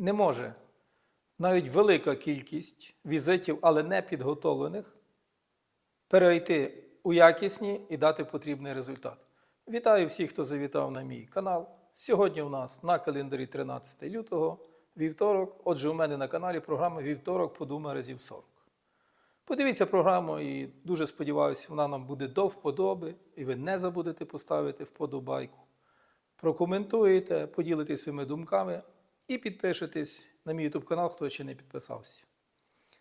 не може навіть велика кількість візитів, але не підготовлених, перейти у якісні і дати потрібний результат. Вітаю всіх, хто завітав на мій канал. Сьогодні у нас на календарі 13 лютого, вівторок. Отже, у мене на каналі програма Вівторок подумай разів 40. Подивіться програму і дуже сподіваюся, вона нам буде до вподоби, і ви не забудете поставити вподобайку. Прокоментуєте, поділитесь своїми думками і підпишитесь на мій YouTube канал, хто ще не підписався.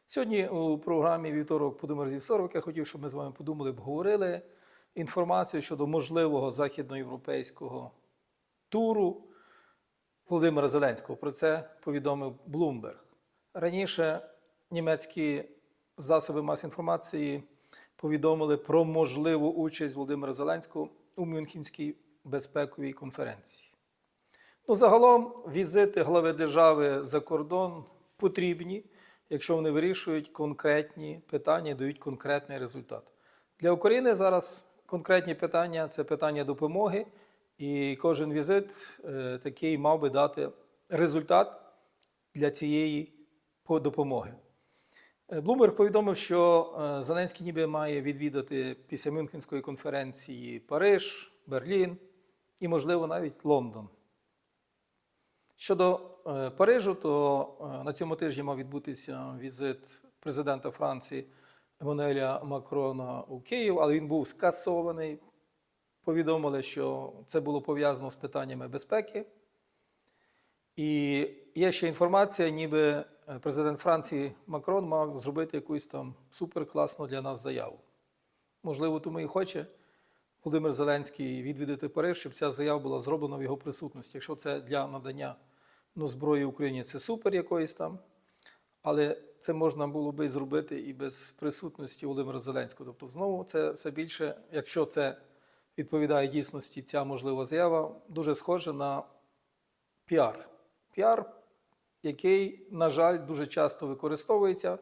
Сьогодні у програмі Вівторок подумай разів 40 я хотів, щоб ми з вами подумали, обговорили інформацію щодо можливого західноєвропейського туру Володимира Зеленського. Про це повідомив Блумберг. Раніше німецькі засоби масової інформації повідомили про можливу участь Володимира Зеленського у Мюнхенській безпековій конференції. Ну, загалом візити глави держави за кордон потрібні, якщо вони вирішують конкретні питання і дають конкретний результат. Для України зараз конкретні питання це питання допомоги, і кожен візит е, такий мав би дати результат для цієї допомоги. Е, Блумберг повідомив, що е, Зеленський ніби має відвідати після Мюнхенської конференції Париж, Берлін і, можливо, навіть Лондон. Щодо е, Парижу, то е, на цьому тижні мав відбутися візит президента Франції Еммануеля Макрона у Київ, але він був скасований. Повідомили, що це було пов'язано з питаннями безпеки. І є ще інформація, ніби е, президент Франції Макрон мав зробити якусь там суперкласну для нас заяву. Можливо, тому і хоче Володимир Зеленський відвідати Париж, щоб ця заява була зроблена в його присутності. Якщо це для надання ну, зброї Україні, це супер якоїсь там. Але це можна було би зробити і без присутності Володимира Зеленського. Тобто, знову це все більше, якщо це відповідає дійсності, ця можлива заява, дуже схоже на піар. Піар, який, на жаль, дуже часто використовується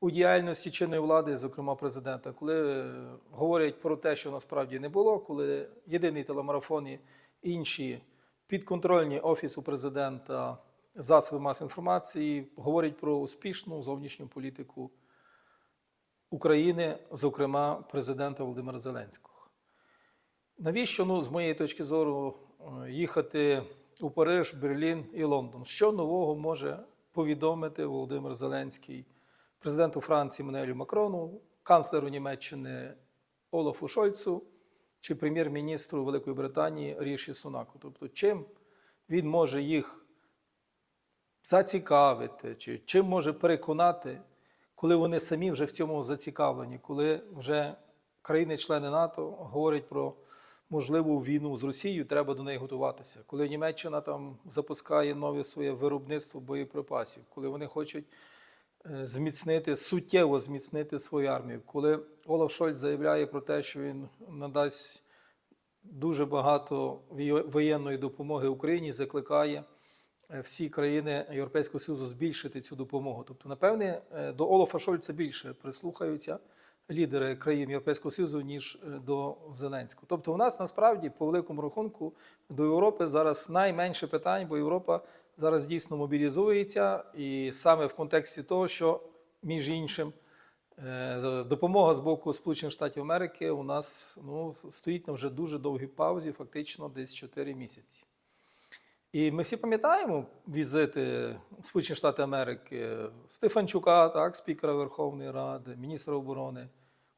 у діяльності чинної влади, зокрема президента, коли е, говорять про те, що насправді не було, коли єдиний телемарафон і інші підконтрольні офісу президента засоби масової інформації говорять про успішну зовнішню політику України, зокрема президента Володимира Зеленського. Навіщо, ну, з моєї точки зору, е, їхати у Париж, Берлін і Лондон? Що нового може повідомити Володимир Зеленський президенту Франції Мануелю Макрону, канцлеру Німеччини Олафу Шольцу чи прем'єр-міністру Великої Британії Ріші Сунаку? Тобто, чим він може їх зацікавити, чи чим може переконати, коли вони самі вже в цьому зацікавлені, коли вже країни-члени НАТО говорять про можливу війну з Росією, треба до неї готуватися. Коли Німеччина там запускає нове своє виробництво боєприпасів, коли вони хочуть зміцнити, суттєво зміцнити свою армію, коли Олаф Шольц заявляє про те, що він надасть дуже багато воєнної допомоги Україні, закликає е, всі країни Європейського Союзу збільшити цю допомогу. Тобто, напевне, е, до Олафа Шольца більше прислухаються лідери країн Європейського Союзу, ніж е, до Зеленського. Тобто, у нас насправді, по великому рахунку, до Європи зараз найменше питань, бо Європа зараз дійсно мобілізується, і саме в контексті того, що між іншим. Е, Допомога з боку Сполучених Штатів Америки у нас ну, стоїть на вже дуже довгій паузі, фактично десь 4 місяці. І ми всі пам'ятаємо візити Сполучені Штати Америки Стефанчука, так, спікера Верховної Ради, міністра оборони,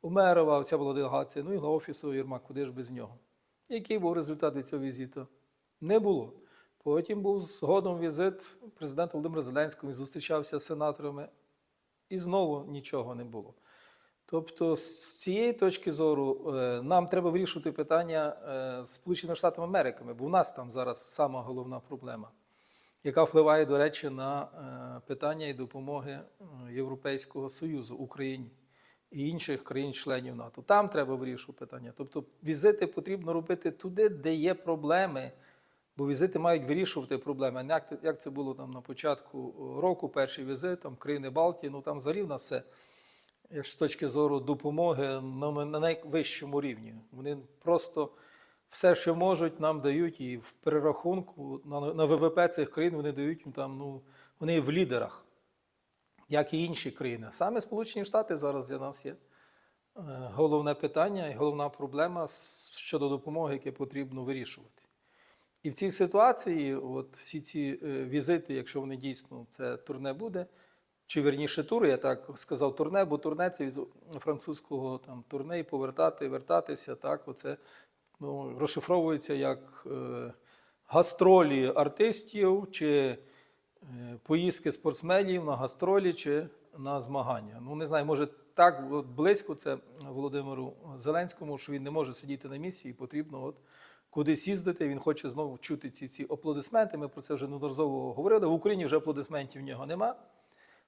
Умерова, ця була делегація, ну і офісу Єрмак, куди ж без нього. Який був результат від цього візиту? Не було. Потім був згодом візит президента Володимира Зеленського, він зустрічався з сенаторами і знову нічого не було. Тобто, з цієї точки зору, е, нам треба вирішувати питання е, з Сполученими Штатами Америки, бо в нас там зараз сама головна проблема, яка впливає, до речі, на е, питання і допомоги Європейського Союзу Україні і інших країн-членів НАТО. Там треба вирішувати питання. Тобто, візити потрібно робити туди, де є проблеми. Бо візити мають вирішувати проблеми. Як, як це було там на початку року, перший візит, там країни Балтії, ну там взагалі в все з точки зору допомоги на, на найвищому рівні. Вони просто все, що можуть, нам дають, і в перерахунку на, на ВВП цих країн вони дають там, ну, вони в лідерах, як і інші країни. Саме Сполучені Штати зараз для нас є е, головне питання і головна проблема щодо допомоги, яке потрібно вирішувати. І в цій ситуації, от всі ці е, візити, якщо вони дійсно це турне буде, чи верніше тур, я так сказав турне, бо турне це від французького там турне і повертати, вертатися. Так, оце ну, розшифровується як е, гастролі артистів чи е, поїздки спортсменів на гастролі чи на змагання. Ну не знаю, може так от близько це Володимиру Зеленському, що він не може сидіти на місці, і потрібно от кудись їздити. Він хоче знову чути ці всі аплодисменти. Ми про це вже неодноразово говорили. В Україні вже аплодисментів в нього нема.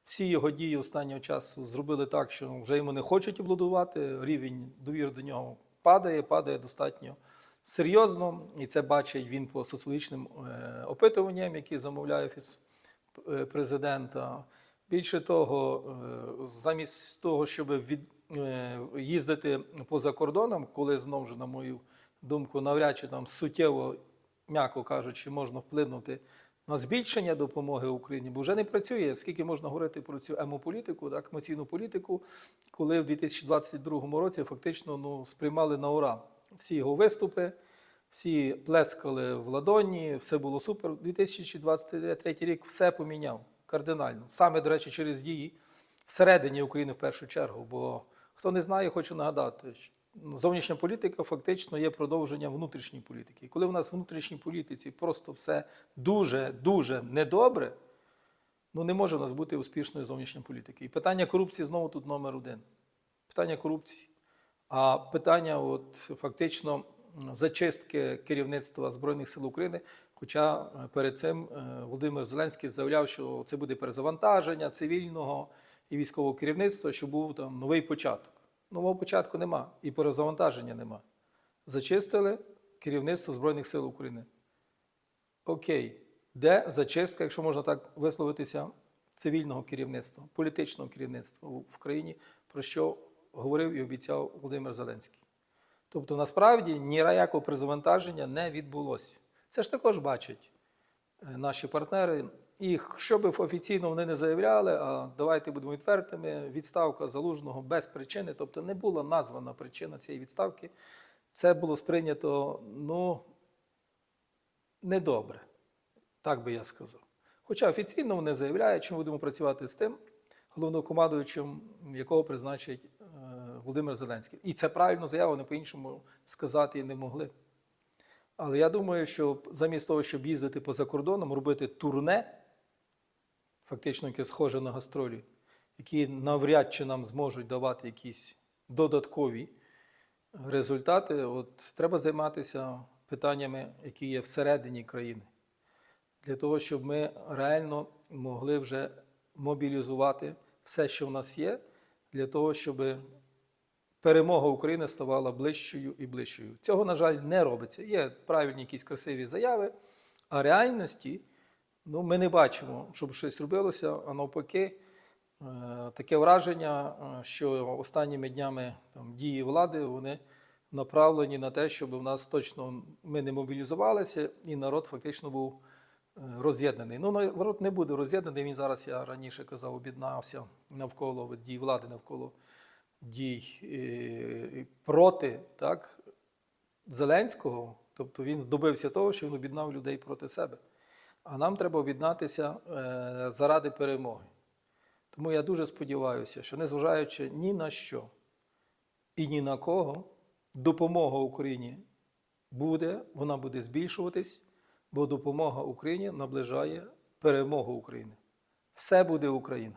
Всі його дії останнього часу зробили так, що вже йому не хочуть аплодувати. Рівень довіри до нього падає, падає достатньо серйозно. І це бачить він по соціологічним е, опитуванням, які замовляє офіс е, президента. Більше того, е, замість того, щоб від, їздити поза кордоном, коли знову ж, на мою думку, навряд чи там суттєво, м'яко кажучи, можна вплинути на збільшення допомоги Україні, бо вже не працює. Скільки можна говорити про цю емополітику, так, емоційну політику, коли в 2022 році фактично ну, сприймали на ура всі його виступи, всі плескали в ладоні, все було супер. 2023 рік все поміняв кардинально. Саме, до речі, через дії всередині України в першу чергу. Бо хто не знає, хочу нагадати, що зовнішня політика фактично є продовженням внутрішньої політики. І коли в нас внутрішній політиці просто все дуже дуже недобре, ну не може в нас бути успішної зовнішньої політики. І питання корупції знову тут номер один. Питання корупції. А питання, от фактично, зачистки керівництва Збройних сил України. Хоча е, перед цим е, Володимир Зеленський заявляв, що це буде перезавантаження цивільного і військового керівництва, що був там новий початок. Нового початку нема і перезавантаження нема. Зачистили керівництво Збройних сил України. Окей, де зачистка, якщо можна так висловитися, цивільного керівництва, політичного керівництва в країні, про що говорив і обіцяв Володимир Зеленський. Тобто, насправді ніякого перезавантаження не відбулося. Це ж також бачать е, наші партнери. І що би офіційно вони не заявляли, а давайте будемо відвертими, відставка залужного без причини, тобто не була названа причина цієї відставки. Це було сприйнято ну, недобре, так би я сказав. Хоча офіційно вони заявляють, що ми будемо працювати з тим головнокомандуючим, якого призначить е, Володимир Зеленський. І це правильно заява, вони по-іншому сказати і не могли. Але я думаю, що замість того, щоб їздити поза кордоном, робити турне, фактично яке схоже на гастролі, які навряд чи нам зможуть давати якісь додаткові результати, от треба займатися питаннями, які є всередині країни, для того, щоб ми реально могли вже мобілізувати все, що в нас є, для того, щоб перемога України ставала ближчою і ближчою. Цього, на жаль, не робиться. Є правильні якісь красиві заяви, а реальності ну, ми не бачимо, щоб щось робилося, а навпаки, е, таке враження, е, що останніми днями там, дії влади вони направлені на те, щоб в нас точно ми не мобілізувалися, і народ фактично був е, роз'єднаний. Ну, народ не буде роз'єднаний. Він зараз, я раніше казав, об'єднався навколо дій влади, навколо дій проти так, Зеленського. Тобто він добився того, що він об'єднав людей проти себе. А нам треба об'єднатися е, заради перемоги. Тому я дуже сподіваюся, що незважаючи ні на що і ні на кого, допомога Україні буде, вона буде збільшуватись, бо допомога Україні наближає перемогу України. Все буде Україна.